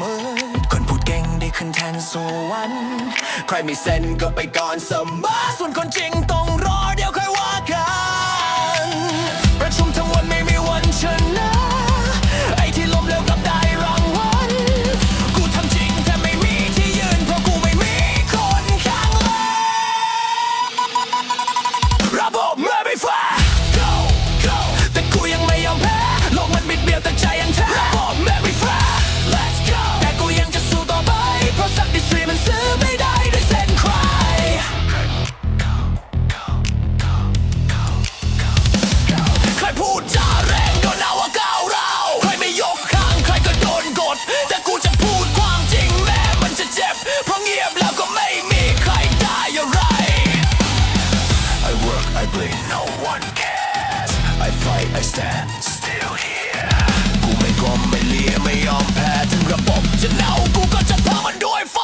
มอ คนพูดเก่งได้ขึ้นแทนสวรรค์ใครไม่เซนก็ไปก่อนเสมอส่วนคนจริงต้องรอ one cares I fight I stand still here กูไม่กลมไม่เลียไม่ยอมแพ้ถึงระบบจะเน่ากูก็จะทำมันด้วยไฟ